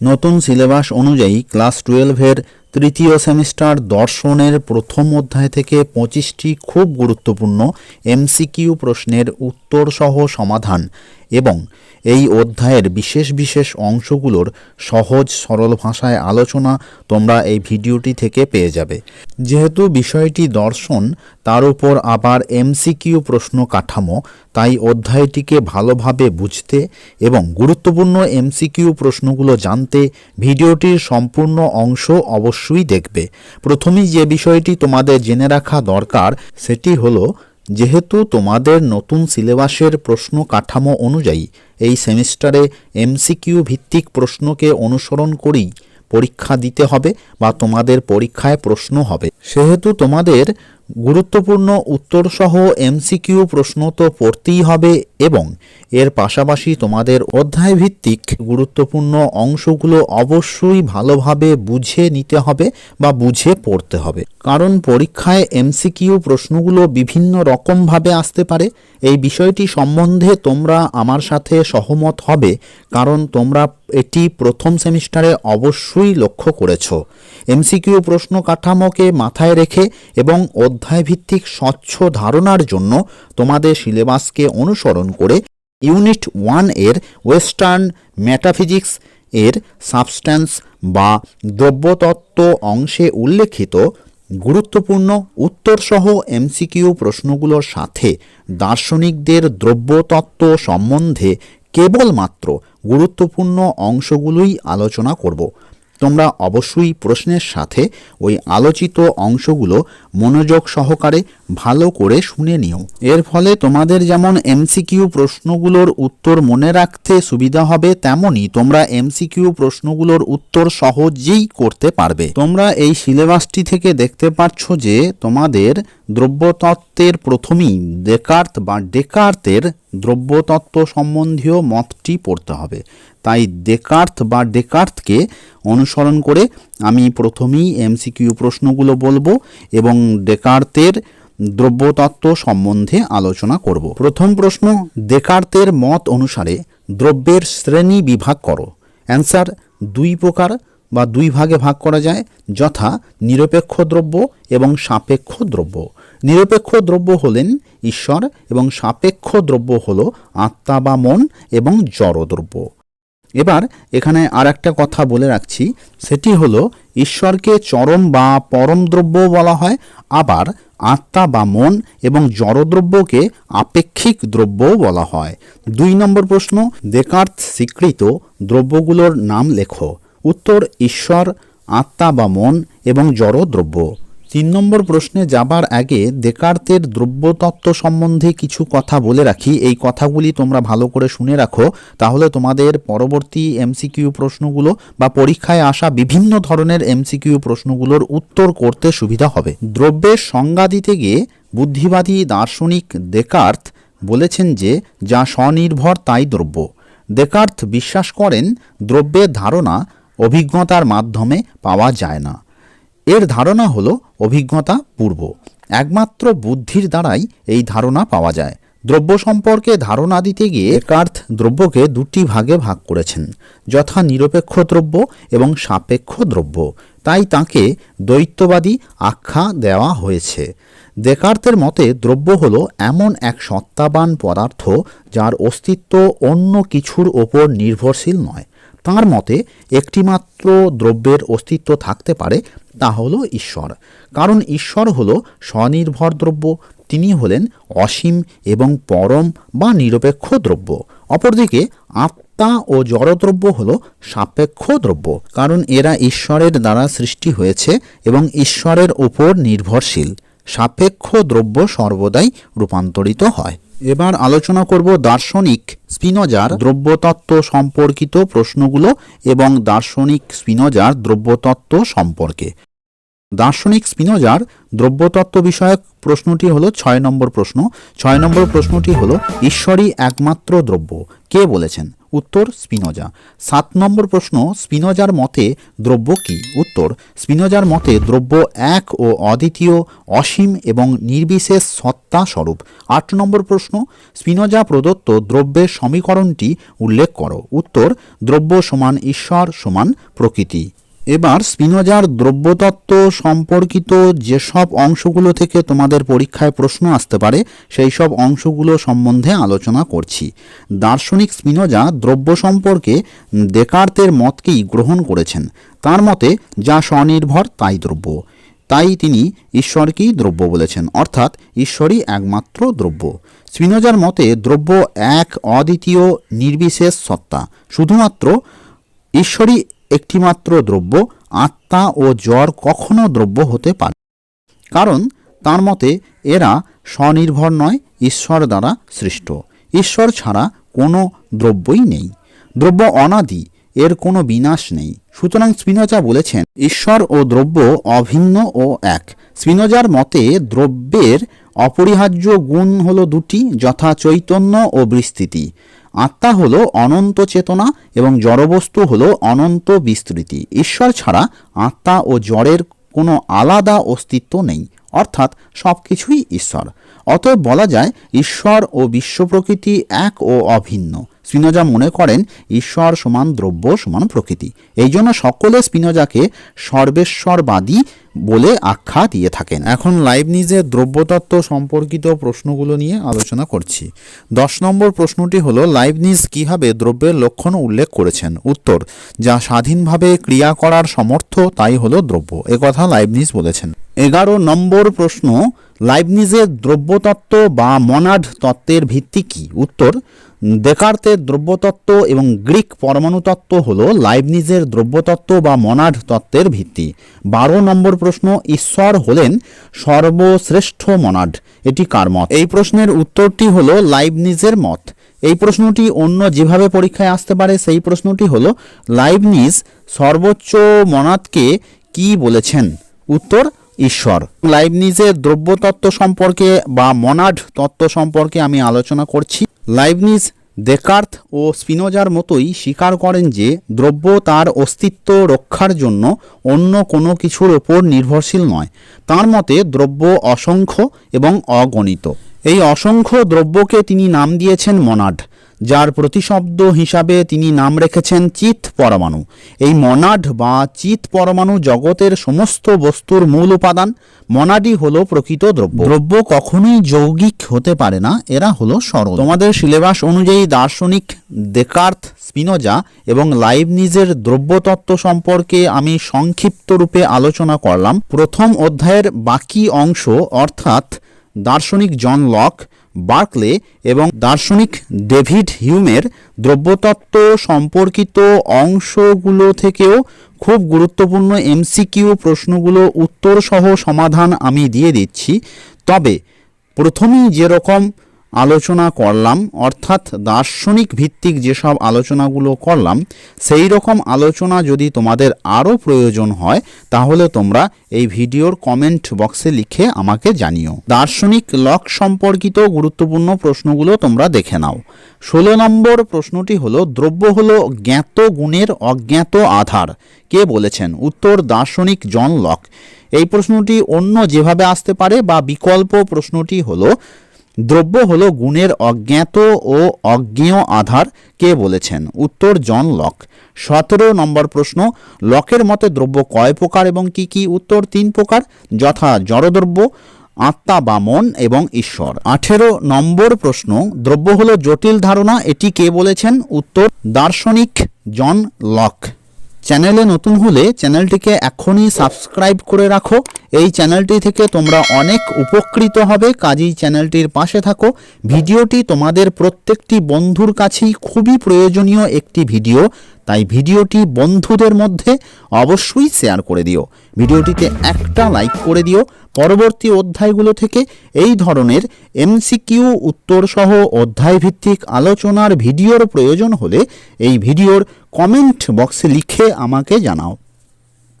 নতুন সিলেবাস অনুযায়ী ক্লাস টুয়েলভের তৃতীয় সেমিস্টার দর্শনের প্রথম অধ্যায় থেকে পঁচিশটি খুব গুরুত্বপূর্ণ এমসিকিউ প্রশ্নের উত্তরসহ সমাধান। এবং এই অধ্যায়ের বিশেষ বিশেষ অংশগুলোর সহজ সরল ভাষায় আলোচনা তোমরা এই ভিডিওটি থেকে পেয়ে যাবে। যেহেতু বিষয়টি দর্শন, তার উপর আবার এমসিকিউ প্রশ্ন কাঠামো, তাই অধ্যায়টিকে ভালোভাবে বুঝতে এবং গুরুত্বপূর্ণ এমসিকিউ প্রশ্নগুলো জানতে ভিডিওটির সম্পূর্ণ অংশ অবশ্যই দেখবে। প্রথমেই যে বিষয়টি তোমাদের জেনে রাখা দরকার, সেটি হলো যেহেতু তোমাদের নতুন সিলেবাসের প্রশ্ন কাঠামো অনুযায়ী এই সেমিস্টারে এমসিকিউ ভিত্তিক প্রশ্নকে অনুসরণ করেই পরীক্ষা দিতে হবে বা তোমাদের পরীক্ষায় প্রশ্ন হবে। সেহেতু তোমাদের গুরুত্বপূর্ণ উত্তরসহ এমসিকিউ প্রশ্ন তো পড়তেই হবে এবং এর পাশাপাশি তোমাদের অধ্যায় ভিত্তিক গুরুত্বপূর্ণ অংশগুলো অবশ্যই ভালোভাবে বুঝে নিতে হবে বা বুঝে পড়তে হবে। কারণ পরীক্ষায় এমসিকিউ প্রশ্নগুলো বিভিন্ন রকমভাবে আসতে পারে। এই বিষয়টি সম্বন্ধে তোমরা আমার সাথে সহমত হবে। কারণ তোমরা এটি প্রথম সেমিস্টারে অবশ্যই লক্ষ্য করেছ। এমসিকিউ প্রশ্ন কাঠামোকে মাথায় রেখে এবং অধ্যায়ভিত্তিক স্বচ্ছ ধারণার জন্য তোমাদের সিলেবাসকে অনুসরণ করে ইউনিট ওয়ানের ওয়েস্টার্ন ম্যাটাফিজিক্স এর সাবস্ট্যান্স বা দ্রব্যতত্ত্ব অংশে উল্লেখিত গুরুত্বপূর্ণ উত্তরসহ এমসিকিউ প্রশ্নগুলোর সাথে দার্শনিকদের দ্রব্যতত্ত্ব সম্বন্ধে কেবলমাত্র গুরুত্বপূর্ণ অংশগুলোই আলোচনা করব। তোমরা অবশ্যই প্রশ্নের সাথে ওই আলোচিত অংশগুলো মনোযোগ সহকারে ভালো করে শুনে নিও। এর ফলে তোমাদের যেমন এমসিকিউ প্রশ্নগুলোর উত্তর মনে রাখতে সুবিধা হবে তেমনই তোমরা এমসিকিউ প্রশ্নগুলোর উত্তর সহজেই করতে পারবে। তোমরা এই সিলেবাসটি থেকে দেখতে পাচ্ছ যে তোমাদের দ্রব্যতত্ত্বের প্রথমেই ডেকার্ত বা ডেকার্তের দ্রব্যতত্ত্ব সম্বন্ধীয় মতটি পড়তে হবে। তাই ডেকার্থ বা ডেকার্থকে অনুসরণ করে আমি প্রথমেই এমসিকিউ প্রশ্নগুলো বলব এবং ডেকার্তের দ্রব্যতত্ত্ব সম্বন্ধে আলোচনা করব। প্রথম প্রশ্ন ডেকার্তের মত অনুসারে দ্রব্যের শ্রেণি বিভাগ করো। অ্যান্সার, দুই প্রকার বা দুই ভাগে ভাগ করা যায়, যথা নিরপেক্ষ দ্রব্য এবং সাপেক্ষ দ্রব্য। নিরপেক্ষ দ্রব্য হলেন ঈশ্বর এবং সাপেক্ষ দ্রব্য হল আত্মা বা মন এবং জড়দ্রব্য। এবার এখানে আর একটা কথা বলে রাখছি, সেটি হলো ঈশ্বরকে চরম বা পরম দ্রব্য বলা হয়, আবার আত্মা বা মন এবং জড়দ্রব্যকে আপেক্ষিক দ্রব্যও বলা হয়। দুই নম্বর প্রশ্ন, দেকার্থ স্বীকৃত দ্রব্যগুলোর নাম লেখো। উত্তর ঈশ্বর, আত্মা বা মন এবং জড় দ্রব্য তিন নম্বর প্রশ্নে যাবার আগে দেকার্তের দ্রব্যতত্ত্ব সম্বন্ধে কিছু কথা বলে রাখি। এই কথাগুলি তোমরা ভালো করে শুনে রাখো। তাহলে তোমাদের পরবর্তী এমসিকিউ প্রশ্নগুলো বা পরীক্ষায় আসা বিভিন্ন ধরনের এমসিকিউ প্রশ্নগুলোর উত্তর করতে সুবিধা হবে। দ্রব্যের সংজ্ঞা দিতে গিয়ে বুদ্ধিবাদী দার্শনিক দেকার্থ বলেছেন যে, যা স্বনির্ভর তাই দ্রব্য। দেকার্থ বিশ্বাস করেন, দ্রব্যের ধারণা অভিজ্ঞতার মাধ্যমে পাওয়া যায় না। এর ধারণা হলো অভিজ্ঞতা পূর্ব। একমাত্র বুদ্ধির দ্বারাই এই ধারণা পাওয়া যায়। দ্রব্য সম্পর্কে ধারণা দিতে গিয়ে কার্থ দ্রব্যকে দুটি ভাগে ভাগ করেছেন, যথা নিরপেক্ষ দ্রব্য এবং সাপেক্ষ দ্রব্য। তাই তাকে দ্বৈতবাদী আখ্যা দেওয়া হয়েছে। দেকার্তের মতে দ্রব্য হল এমন এক সত্তাবান পদার্থ যার অস্তিত্ব অন্য কিছুর ওপর নির্ভরশীল নয়। তাঁর মতে, একটিমাত্র দ্রব্যের অস্তিত্ব থাকতে পারে, তা হল ঈশ্বর। কারণ ঈশ্বর হল স্বনির্ভর দ্রব্য, তিনি হলেন অসীম এবং পরম বা নিরপেক্ষ দ্রব্য। অপরদিকে, আত্মা ও জড়দ্রব্য হল সাপেক্ষ দ্রব্য, কারণ এরা ঈশ্বরের দ্বারা সৃষ্টি হয়েছে এবং ঈশ্বরের উপর নির্ভরশীল। সাপেক্ষ দ্রব্য সর্বদাই রূপান্তরিত হয়। এবার আলোচনা করব দার্শনিক স্পিনজার দ্রব্যতত্ত্ব সম্পর্কিত প্রশ্নগুলো এবং দার্শনিক স্পিনজার দ্রব্যতত্ত্ব সম্পর্কে। দার্শনিক স্পিনজার দ্রব্যতত্ত্ব বিষয়ক প্রশ্নটি হলো ছয় নম্বর প্রশ্ন। ছয় নম্বর প্রশ্নটি হলো, ঈশ্বরই একমাত্র দ্রব্য। কে বলেছেন? উত্তর স্পিনোজা। সাত নম্বর প্রশ্ন, স্পিনোজার মতে দ্রব্য কি? উত্তর, স্পিনোজার মতে দ্রব্য এক ও অদ্বিতীয়, অসীম এবং নির্বিশেষ সত্তা স্বরূপ। আট নম্বর প্রশ্ন, স্পিনোজা প্রদত্ত দ্রব্যের সমীকরণটি উল্লেখ করো। উত্তর, দ্রব্য সমান ঈশ্বর সমান প্রকৃতি। এবার স্পিনোজার দ্রব্যতত্ত্ব সম্পর্কিত যেসব অংশগুলো থেকে তোমাদের পরীক্ষায় প্রশ্ন আসতে পারে, সেই সব অংশগুলো সম্বন্ধে আলোচনা করছি। দার্শনিক স্পিনোজা দ্রব্য সম্পর্কে দেকার্তের মতকেই গ্রহণ করেছেন। তার মতে, যা স্বনির্ভর, তাই দ্রব্য। তাই তিনি ঈশ্বরকেই দ্রব্য বলেছেন, অর্থাৎ ঈশ্বরই একমাত্র দ্রব্য। স্পিনোজার মতে, দ্রব্য এক অদ্বিতীয়, নির্বিশেষ সত্তা। শুধুমাত্র ঈশ্বরই একটিমাত্র দ্রব্য আত্মা ও জ্বর কখনো দ্রব্য হতে পারে। কারণ তার মতে এরা স্বনির্ভর নয়, ঈশ্বর দ্বারা সৃষ্ট। ঈশ্বর ছাড়া কোনো দ্রব্যই নেই। দ্রব্য অনাদি, এর কোনো বিনাশ নেই। সুতরাং স্পিনোজা বলেছেন, ঈশ্বর ও দ্রব্য অভিন্ন ও এক। স্পিনোজার মতে দ্রব্যের অপরিহার্য গুণ হলো দুটি, যথা চৈতন্য ও বিস্তৃতি। আত্মা হলো অনন্ত চেতনা এবং জড়বস্তু হলো অনন্ত বিস্তৃতি। ঈশ্বর ছাড়া আত্মা ও জড়ের কোনো আলাদা অস্তিত্ব নেই, অর্থাৎ সব কিছুই ঈশ্বর। অতএব বলা যায়, ঈশ্বর ও বিশ্ব প্রকৃতি এক ও অভিন্ন। স্পিনোজা মনে করেন, ঈশ্বর সমান দ্রব্য সমান প্রকৃতি। এই জন্য সকলে স্পিনোজাকে সর্বেশ্বরবাদী বলে আখ্যা দিয়ে থাকেন। এখন লাইভ নিজের দ্রব্যতত্ত্ব সম্পর্কিত প্রশ্নগুলো নিয়ে আলোচনা করছি। দশ নম্বর প্রশ্নটি হলো লাইভ লাইভনিজ কীভাবে দ্রব্যের লক্ষণ উল্লেখ করেছেন? উত্তর, যা স্বাধীনভাবে ক্রিয়া করার সমর্থ, তাই হলো দ্রব্য। একথা লাইভনিজ বলেছেন। এগারো নম্বর প্রশ্ন, লাইবনিজের দ্রব্যতত্ত্ব বা মনাড তত্ত্বের ভিত্তি কি? উত্তর দেকার্তের দ্রব্যতত্ত্ব এবং গ্রিক পরমাণুতত্ত্ব হল লাইবনিজের দ্রব্যতত্ত্ব বা মনাড তত্ত্বের ভিত্তি। বারো নম্বর প্রশ্ন, ঈশ্বর হলেন সর্বশ্রেষ্ঠ মনাড। এটি কার মত? এই প্রশ্নের উত্তরটি হল লাইবনিজের মত। এই প্রশ্নটি অন্য যেভাবে পরীক্ষায় আসতে পারে, সেই প্রশ্নটি হল, লাইবনিজ সর্বোচ্চ মনাদকে কি বলেছেন? উত্তর ঈশ্বর। লাইবনিজের দ্রব্যতত্ত্ব সম্পর্কে বা মনাড তত্ত্ব সম্পর্কে আমি আলোচনা করছি। লাইবনিজ দেকার্থ ও স্পিনোজার মতোই স্বীকার করেন যে, দ্রব্য তার অস্তিত্ব রক্ষার জন্য অন্য কোনো কিছুর ওপর নির্ভরশীল নয়। তার মতে, দ্রব্য অসংখ্য এবং অগণিত। এই অসংখ্য দ্রব্যকে তিনি নাম দিয়েছেন মনাড। যার প্রতিশব্দ হিসাবে তিনি নাম রেখেছেন চিত পরমাণু। এই মনাড বা চিত পরমাণু জগতের সমস্ত বস্তুর মূল উপাদান। মনাডই হলো প্রকৃত দ্রব্য। দ্রব্য কখনোই যৌগিক হতে পারে না, এরা হলো সরল। তোমাদের সিলেবাস অনুযায়ী দার্শনিক দেকার্থ স্পিনোজা এবং লাইভ নিজের দ্রব্যতত্ত্ব সম্পর্কে আমি সংক্ষিপ্ত রূপে আলোচনা করলাম। প্রথম অধ্যায়ের বাকি অংশ, অর্থাৎ দার্শনিক জন লক বার্কলে এবং দার্শনিক ডেভিড হিউমের দ্রব্যতত্ত্ব সম্পর্কিত অংশগুলো থেকেও খুব গুরুত্বপূর্ণ এমসিকিউ প্রশ্নগুলো উত্তরসহ সমাধান আমি দিয়ে দিচ্ছি। তবে প্রথমেই যেরকম আলোচনা করলাম, অর্থাৎ দার্শনিক ভিত্তিক যেসব আলোচনাগুলো করলাম, সেই রকম আলোচনা যদি তোমাদের আরও প্রয়োজন হয়, তাহলে তোমরা এই ভিডিওর কমেন্ট বক্সে লিখে আমাকে জানিও। দার্শনিক লক সম্পর্কিত গুরুত্বপূর্ণ প্রশ্নগুলো তোমরা দেখে নাও। ষোলো নম্বর প্রশ্নটি হলো, দ্রব্য হলো জ্ঞাত গুণের অজ্ঞাত আধার। কে বলেছেন? উত্তর, দার্শনিক জন লক। এই প্রশ্নটি অন্য যেভাবে আসতে পারে বা বিকল্প প্রশ্নটি হলো দ্রব্য হল গুণের অজ্ঞাত ও অজ্ঞেয় আধার, কে বলেছেন? উত্তর জন লক। সতেরো নম্বর প্রশ্ন, লকের মতে দ্রব্য কয় প্রকার এবং কি কি? উত্তর, তিন প্রকার, যথা জড়দ্রব্য, আত্মা বা মন এবং ঈশ্বর। আঠেরো নম্বর প্রশ্ন, দ্রব্য হলো জটিল ধারণা, এটি কে বলেছেন? উত্তর, দার্শনিক জন লক। চ্যানেলে নতুন হলে চ্যানেলটিকে এখনই সাবস্ক্রাইব করে রাখো। এই চ্যানেলটি থেকে তোমরা অনেক উপকৃত হবে। কাজেই চ্যানেলটির পাশে থাকো। ভিডিওটি তোমাদের প্রত্যেকটি বন্ধুর কাছেই খুবই প্রয়োজনীয় একটি ভিডিও। তাই ভিডিওটি বন্ধুদের মধ্যে অবশ্যই শেয়ার করে দিও। ভিডিওটিতে একটা লাইক করে দিও। পরবর্তী অধ্যায়গুলো থেকে এই ধরনের এমসিকিউ উত্তরসহ অধ্যায়ভিত্তিক আলোচনার ভিডিওর প্রয়োজন হলে এই ভিডিওর কমেন্ট বক্সে লিখে আমাকে জানাও।